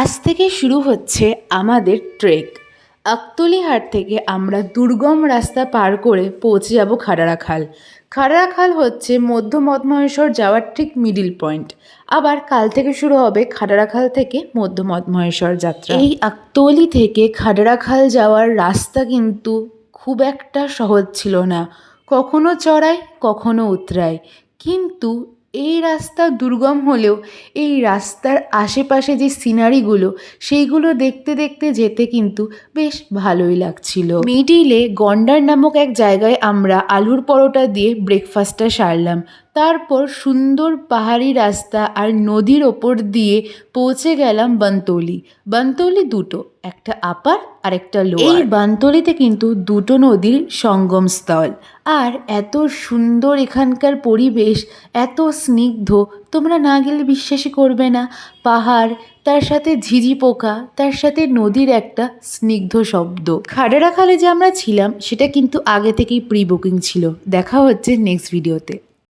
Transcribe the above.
আজ থেকে শুরু হচ্ছে আমাদের ট্রেক। আকতলিহাট থেকে আমরা দুর্গম রাস্তা পার করে পৌঁছে যাব খাড়ারাখাল। খাড়ারাখাল হচ্ছে মধ্য মদমহেশ্বর যাওয়ার ঠিক মিডিল পয়েন্ট আবার কাল থেকে শুরু হবে খাড়ারাখাল থেকে মধ্য মদমহেশ্বর যাত্রা। এই আকতলি থেকে খাড়ারাখাল যাওয়ার রাস্তা কিন্তু খুব একটা সহজ ছিল না। কখনো চড়াই, কখনো উতরাই। কিন্তু এই রাস্তা দুর্গম হলেও, এই রাস্তার আশেপাশে যে সিনারিগুলো, সেইগুলো দেখতে দেখতে যেতে কিন্তু বেশ ভালোই লাগছিল। মিডিলে গন্ডার নামক এক জায়গায় আমরা আলুর পরোটা দিয়ে ব্রেকফাস্টটা সারলাম। তারপর সুন্দর পাহাড়ি রাস্তা আর নদীর ওপর দিয়ে পৌঁছে গেলাম বনতলি। বনতলি দুটো, একটা আপার আর একটা লোয়ার। এই বানতলিতে কিন্তু দুটো নদীর সঙ্গম স্থল আর এত সুন্দর এখানকার পরিবেশ, এত স্নিগ্ধ, তোমরা না গেলে বিশ্বাসই করবে না। পাহাড়, তার সাথে ঝিঝি পোকা, তার সাথে নদীর একটা স্নিগ্ধ শব্দ। খাডারা খালে যে আমরা ছিলাম, সেটা কিন্তু আগে থেকেই প্রি বুকিং ছিল। দেখা হচ্ছে নেক্সট ভিডিওতে